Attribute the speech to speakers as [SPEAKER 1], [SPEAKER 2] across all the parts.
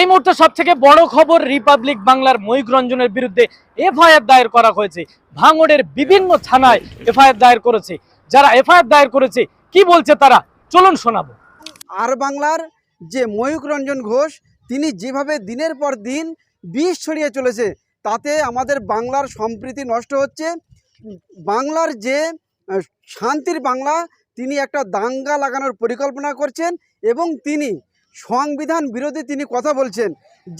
[SPEAKER 1] এই মুহূর্তে সব থেকে বড় খবর রিপাবলিক বাংলার ময়ূক রঞ্জনের বিরুদ্ধে এফআইআর দায়ের করা হয়েছে। ভাঙড়ের বিভিন্ন থানায় এফআইআর দায়ের করেছে। যারা এফআইআর দায়ের করেছে, কি বলছে তারা? চলুন শোনাবো।
[SPEAKER 2] আর বাংলার যে ময়ূক রঞ্জন ঘোষ, তিনি যেভাবে দিনের পর দিন বিষ ছড়িয়ে চলেছে, তাতে আমাদের বাংলার সম্প্রীতি নষ্ট হচ্ছে। বাংলার যে শান্তির বাংলা, তিনি একটা দাঙ্গা লাগানোর পরিকল্পনা করছেন এবং তিনি সংবিধান বিরোধী তিনি কথা বলছেন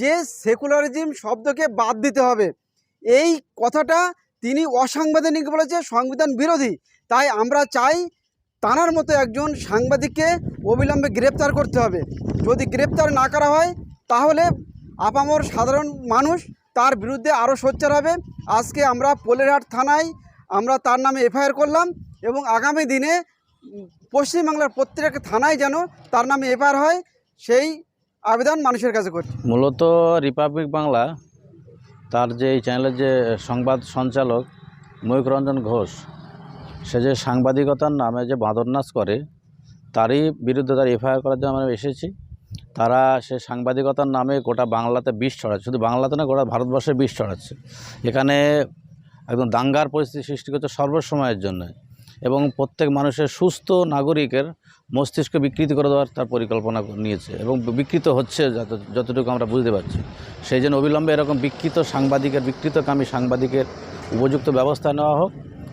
[SPEAKER 2] যে সেকুলারিজম শব্দকে বাদ দিতে হবে। এই কথাটা তিনি অসাংবিধানিক বলেছে, সংবিধান বিরোধী। তাই আমরা চাই তানার মতো একজন সাংবাদিককে অবিলম্বে গ্রেপ্তার করতে হবে। যদি গ্রেপ্তার না করা হয়, তাহলে আপামর সাধারণ মানুষ তার বিরুদ্ধে আরও সোচ্চার হবে। আজকে আমরা পোলেরহাট থানায় আমরা তার নামে এফআইআর করলাম এবং আগামী দিনে পশ্চিমবাংলার প্রত্যেক থানায় যেন তার নামে এফআইআর হয়। সেই আবেদন মানুষের কাছে করছি।
[SPEAKER 3] মূলত রিপাবলিক বাংলা তার যে এই চ্যানেলের যে সংবাদ সঞ্চালক ময়ূক রঞ্জন ঘোষ, সে যে সাংবাদিকতার নামে যে বাঁদরনাচ করে, তারই বিরুদ্ধে তার এফআইআর করার জন্য আমরা এসেছি। তারা সে সাংবাদিকতার নামে গোটা বাংলাতে বিষ ছড়াচ্ছে, শুধু বাংলাতে না, গোটা ভারতবর্ষে বিষ ছড়াচ্ছে। এখানে একদম দাঙ্গার পরিস্থিতি সৃষ্টি করছে সর্বসময়ের জন্য। এবং প্রত্যেক মানুষের সুস্থ নাগরিকের মস্তিষ্ক বিকৃতি করে দেওয়ার তার পরিকল্পনা নিয়েছে এবং বিকৃত হচ্ছে যতটুকু আমরা বুঝতে পারছি। সেই জন্য অবিলম্বে এরকম বিকৃত সাংবাদিকের বিকৃতকামী সাংবাদিকের উপযুক্ত ব্যবস্থা নেওয়া হোক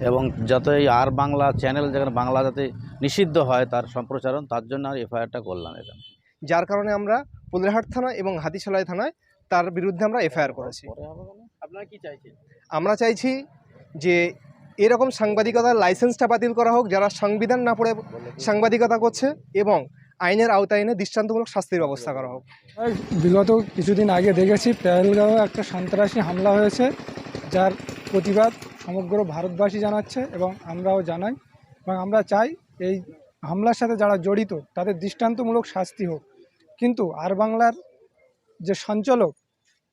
[SPEAKER 3] এবং যাতে আর বাংলা চ্যানেল যেখানে বাংলা যাতে নিষিদ্ধ হয় তার সম্প্রচারণ তার জন্য আর এফআইআরটা করলাম এখানে।
[SPEAKER 4] যার কারণে আমরা পুলেরহাট থানা এবং হাতিশালাই থানায় তার বিরুদ্ধে আমরা এফআইআর করেছি।
[SPEAKER 1] আপনারা কি চাইছেন?
[SPEAKER 4] আমরা চাইছি যে এরকম সাংবাদিকতার লাইসেন্সটা বাতিল করা হোক, যারা সংবিধান না পড়ে সাংবাদিকতা করছে এবং আইনের আওতায় এনে দৃষ্টান্তমূলক শাস্তির ব্যবস্থা করা হোক।
[SPEAKER 5] বিগত কিছুদিন আগে দেখেছি, পেহেলগাঁও একটা সন্ত্রাসী হামলা হয়েছে, যার প্রতিবাদ সমগ্র ভারতবাসী জানাচ্ছে এবং আমরাও জানাই। এবং আমরা চাই এই হামলার সাথে যারা জড়িত, তাদের দৃষ্টান্তমূলক শাস্তি হোক। কিন্তু আর বাংলার যে সঞ্চালক,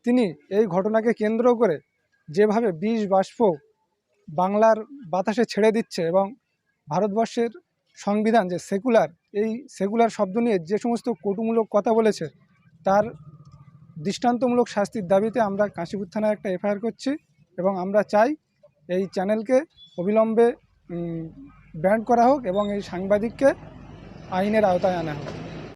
[SPEAKER 5] তিনি এই ঘটনাকে কেন্দ্র করে যেভাবে বিষ, বাষ্প বাংলার বাতাসে ছেড়ে দিচ্ছে এবং ভারতবর্ষের সংবিধান যে সেকুলার, এই সেকুলার শব্দ নিয়ে যে সমস্ত কটুমূলক কথা বলেছে, তার দৃষ্টান্তমূলক শাস্তির দাবিতে আমরা কাশীপুর থানায় একটা এফআইআর করছি এবং আমরা চাই এই চ্যানেলকে অবিলম্বে ব্যান্ড করা হোক এবং এই সাংবাদিককে আইনের আওতায় আনা হোক।